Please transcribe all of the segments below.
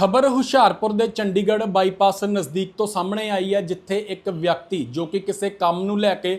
ਖਬਰ ਹੁਸ਼ਿਆਰਪੁਰ ਦੇ ਚੰਡੀਗੜ੍ਹ ਬਾਈਪਾਸ ਨਜ਼ਦੀਕ ਤੋਂ ਸਾਹਮਣੇ ਆਈ ਹੈ, ਜਿੱਥੇ ਇੱਕ ਵਿਅਕਤੀ ਜੋ ਕਿ ਕਿਸੇ ਕੰਮ ਨੂੰ ਲੈ ਕੇ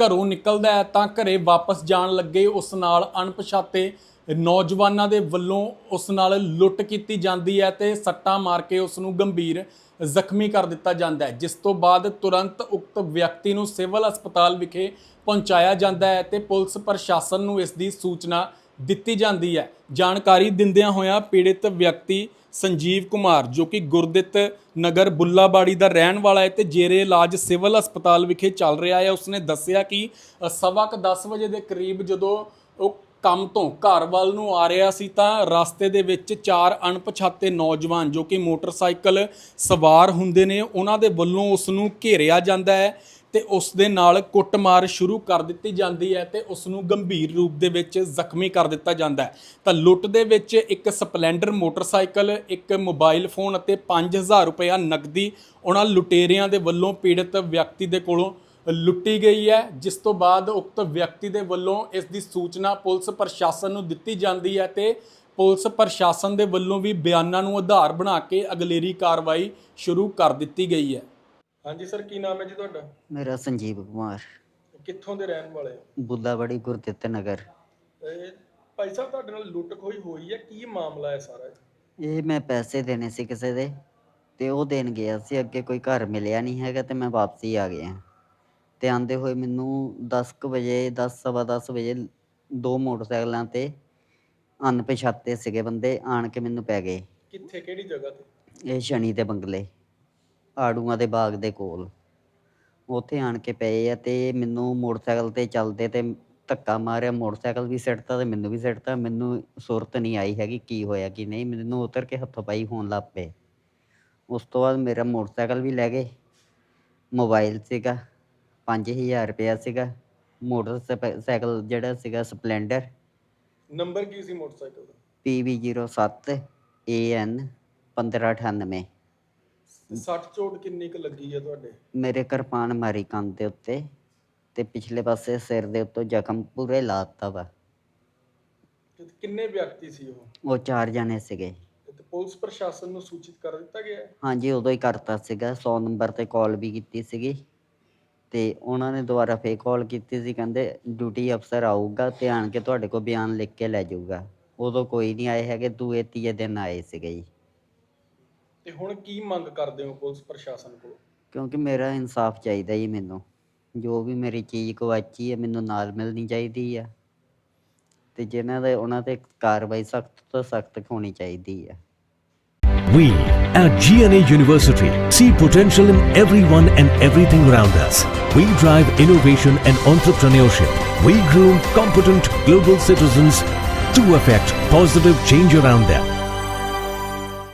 ਘਰੋਂ ਨਿਕਲਦਾ ਹੈ, ਤਾਂ ਘਰੇ ਵਾਪਸ ਜਾਣ ਲੱਗੇ ਉਸ ਨਾਲ ਅਣਪਛਾਤੇ ਨੌਜਵਾਨਾਂ ਦੇ ਵੱਲੋਂ ਉਸ ਨਾਲ ਲੁੱਟ ਕੀਤੀ ਜਾਂਦੀ ਹੈ ਤੇ ਸੱਟਾਂ ਮਾਰ ਕੇ ਉਸ ਨੂੰ ਗੰਭੀਰ ਜ਼ਖਮੀ ਕਰ ਦਿੱਤਾ ਜਾਂਦਾ ਹੈ, ਜਿਸ ਤੋਂ ਬਾਅਦ ਤੁਰੰਤ ਉਕਤ ਵਿਅਕਤੀ ਨੂੰ ਸਿਵਲ ਹਸਪਤਾਲ ਵਿਖੇ ਪਹੁੰਚਾਇਆ ਜਾਂਦਾ ਹੈ ਤੇ ਪੁਲਿਸ ਪ੍ਰਸ਼ਾਸਨ ਨੂੰ ਇਸ ਦੀ ਸੂਚਨਾ ਦਿੱਤੀ ਜਾਂਦੀ ਹੈ। ਜਾਣਕਾਰੀ ਦਿੰਦਿਆਂ ਹੋਇਆਂ ਪੀੜਿਤ ਵਿਅਕਤੀ ਸੰਜੀਵ ਕੁਮਾਰ, ਜੋ ਕਿ ਗੁਰਦਿੱਤ ਨਗਰ ਬੁੱਲਾਬਾੜੀ ਦਾ ਰਹਿਣ ਵਾਲਾ ਹੈ ਤੇ ਜੇਰੇ ਇਲਾਜ ਸਿਵਲ ਹਸਪਤਾਲ ਵਿਖੇ ਚੱਲ ਰਿਹਾ ਹੈ। ਉਸਨੇ ਦੱਸਿਆ ਕਿ ਸਵਾ ਕੁ 10 ਵਜੇ ਦੇ ਕਰੀਬ ਜਦੋਂ ਉਹ ਕੰਮ ਤੋਂ ਘਰ ਵੱਲ ਨੂੰ ਆ ਰਿਹਾ ਸੀ ਤਾਂ ਰਸਤੇ ਦੇ ਵਿੱਚ ਚਾਰ ਅਣਪਛਾਤੇ ਨੌਜਵਾਨ, ਜੋ ਕਿ ਮੋਟਰਸਾਈਕਲ ਸਵਾਰ ਹੁੰਦੇ ਨੇ, ਉਹਨਾਂ ਦੇ ਵੱਲੋਂ ਉਸ ਨੂੰ ਘੇਰਿਆ ਜਾਂਦਾ ਹੈ। ਤੇ ਉਸ ਦੇ ਨਾਲ ਕੁੱਟਮਾਰ ਸ਼ੁਰੂ ਕਰ ਦਿੱਤੀ ਜਾਂਦੀ ਹੈ ਤੇ ਉਸ ਨੂੰ ਗੰਭੀਰ ਰੂਪ ਦੇ ਵਿੱਚ ਜ਼ਖਮੀ ਕਰ ਦਿੱਤਾ ਜਾਂਦਾ ਹੈ। ਤਾਂ ਲੁੱਟ ਦੇ ਵਿੱਚ ਇੱਕ ਸਪਲੈਂਡਰ ਮੋਟਰਸਾਈਕਲ, ਇੱਕ ਮੋਬਾਈਲ ਫੋਨ ਅਤੇ 5000 ਰੁਪਇਆ ਨਕਦੀ ਉਹਨਾਂ ਲੁਟੇਰਿਆਂ ਦੇ ਵੱਲੋਂ ਪੀੜਤ ਵਿਅਕਤੀ ਦੇ ਕੋਲੋਂ ਲੁੱਟੀ ਗਈ ਹੈ, ਜਿਸ ਤੋਂ ਬਾਅਦ ਉਕਤ ਵਿਅਕਤੀ ਦੇ ਵੱਲੋਂ ਇਸ ਦੀ ਸੂਚਨਾ ਪੁਲਿਸ ਪ੍ਰਸ਼ਾਸਨ ਨੂੰ ਦਿੱਤੀ ਜਾਂਦੀ ਹੈ ਤੇ ਪੁਲਿਸ ਪ੍ਰਸ਼ਾਸਨ ਦੇ ਵੱਲੋਂ ਵੀ ਬਿਆਨਾਂ ਨੂੰ ਆਧਾਰ ਬਣਾ ਕੇ ਅਗਲੇਰੀ ਕਾਰਵਾਈ ਸ਼ੁਰੂ ਕਰ ਦਿੱਤੀ ਗਈ ਹੈ। ਹਾਂਜੀ ਸਰ ਕੀ ਨਾਮ ਹੈ ਜੀ ਤੁਹਾਡਾ? ਮੇਰਾ ਸੰਜੀਵ ਕੁਮਾਰ। ਕਿੱਥੋਂ ਦੇ ਰਹਿਣ ਵਾਲੇ ਹੋ? ਬੁੱਲਾਬੜੀ ਗੁਰਦਿੱਤ ਨਗਰ ਇਹ ਭਾਈ ਸਾਹਿਬ ਤੁਹਾਡੇ ਨਾਲ ਲੁੱਟ ਖੋਈ ਹੋਈ ਹੈ ਕੀ ਮਾਮਲਾ ਹੈ ਸਾਰਾ ਇਹ? ਮੈਂ ਪੈਸੇ ਦੇਣੇ ਸੀ ਕਿਸੇ ਦੇ ਤੇ ਉਹ ਦੇਣ ਗਿਆ ਸੀ ਅੱਗੇ ਕੋਈ ਘਰ ਮਿਲਿਆ ਨਹੀਂ ਹੈਗਾ ਤੇ ਮੈਂ ਵਾਪਸੀ ਆ ਗਿਆ। ਤੇ ਆਂਦੇ ਹੋਏ ਮੈਨੂੰ 10 ਕੁ ਵਜੇ 10 ਸਵਾ 10 ਵਜੇ ਦੋ ਮੋਟਰਸਾਈਕਲਾਂ ਤੇ ਅਣਪਛਾਤੇ ਸੀਗੇ ਬੰਦੇ ਆਣ ਕੇ ਮੈਨੂੰ ਪੈ ਗਏ। ਕਿੱਥੇ ਕਿਹੜੀ ਜਗ੍ਹਾ ਤੇ? ਇਹ ਸ਼ਨੀ ਦੇ ਬੰਗਲੇ। ਆੜੂਆਂ ਦੇ ਬਾਗ ਦੇ ਕੋਲ। ਉੱਥੇ ਆਣ ਕੇ ਪਏ ਆ ਤੇ ਮੈਨੂੰ ਮੋਟਰਸਾਈਕਲ ਤੇ ਚੱਲਦੇ ਤੇ ਧੱਕਾ ਮਾਰਿਆ। ਮੋਟਰਸਾਈਕਲ ਵੀ ਸਿੱਟਤਾ ਤੇ ਮੈਨੂੰ ਵੀ ਸਿੱਟਤਾ। ਮੈਨੂੰ ਸੁਰਤ ਨਹੀਂ ਆਈ ਹੈਗੀ ਕੀ ਹੋਇਆ ਕੀ ਨਹੀਂ। ਮੈਨੂੰ ਉਤਰ ਕੇ ਹੱਥੋਂ ਪਾਈ ਹੋਣ ਲੱਗ ਪਏ। ਉਸ ਤੋਂ ਬਾਅਦ ਮੇਰਾ ਮੋਟਰਸਾਈਕਲ ਵੀ ਲੈ ਗਏ। ਮੋਬਾਈਲ ਸੀਗਾ 5000 ਰੁਪਇਆ ਸੀਗਾ। ਮੋਟਰਸਾਈਕਲ ਜਿਹੜਾ ਸੀਗਾ ਸਪਲੈਂਡਰ। ਨੰਬਰ ਕੀ ਸੀ ਮੋਟਰਸਾਈਕਲ ਦਾ? PV07 AN 1598 ਤੇ ਸੱਟ ਚੋਟ ਕਿੰਨੀ ਕੁ ਲੱਗੀ ਹੈ ਤੁਹਾਡੇ? ਮੇਰੇ ਕਿਰਪਾਨ ਮਾਰੀ ਕੰਨ ਦੇ ਉੱਤੇ ਤੇ ਪਿਛਲੇ ਪਾਸੇ ਸਿਰ ਦੇ ਉੱਤੋਂ ਜ਼ਖਮ ਪੂਰੇ ਲਾਤਾ ਵਾ। ਤੇ ਕਿੰਨੇ ਵਿਅਕਤੀ ਸੀ ਉਹ? ਉਹ ਚਾਰ ਜਣੇ ਸੀਗੇ। ਤੇ ਪੁਲਿਸ ਪ੍ਰਸ਼ਾਸਨ ਨੂੰ ਸੂਚਿਤ ਕਰ ਦਿੱਤਾ ਗਿਆ ਹੈ? ਹਾਂਜੀ ਉਦੋਂ ਹੀ ਕਰਤਾ ਸੀਗਾ। 100 ਨੰਬਰ ਤੇ ਕਾਲ ਵੀ ਕੀਤੀ ਸੀਗੀ। ਤੇ ਉਹਨਾਂ ਨੇ ਦੁਬਾਰਾ ਫੇਰ ਕਾਲ ਕੀਤੀ ਸੀ ਕਹਿੰਦੇ ਡਿਊਟੀ ਅਫਸਰ ਆਊਗਾ ਤੇ ਆਣ ਕੇ ਤੁਹਾਡੇ ਕੋਲ ਬਿਆਨ ਲਿਖ ਕੇ ਲੈ ਜਾਊਗਾ। ਉਦੋਂ ਕੋਈ ਨਹੀਂ ਆਏ ਹੈਗੇ ਦੂਏ ਤੀਏ ਦਿਨ ਆਏ ਸੀਗੇ ਜੀ। ਤੇ ਹੁਣ ਕੀ ਮੰਗ ਕਰਦੇ ਹੋ ਪੁਲਿਸ ਪ੍ਰਸ਼ਾਸਨ ਕੋਲ ਕਿਉਂਕਿ ਮੇਰਾ ਇਨਸਾਫ ਚਾਹੀਦਾ ਜੀ ਮੈਨੂੰ ਜੋ ਵੀ ਮੇਰੀ ਚੀਜ਼ ਗਵਾਚੀ ਹੈ ਮੈਨੂੰ ਨਾਲ ਮਿਲਣੀ ਚਾਹੀਦੀ ਆ ਤੇ ਜਿਨ੍ਹਾਂ ਦੇ ਉਹਨਾਂ ਤੇ ਕਾਰਵਾਈ ਸਖਤ ਤੋਂ ਸਖਤ ਹੋਣੀ ਚਾਹੀਦੀ ਆ We at GNA University see potential in everyone and everything around us. We drive innovation and entrepreneurship. We groom competent global citizens to affect positive change around them.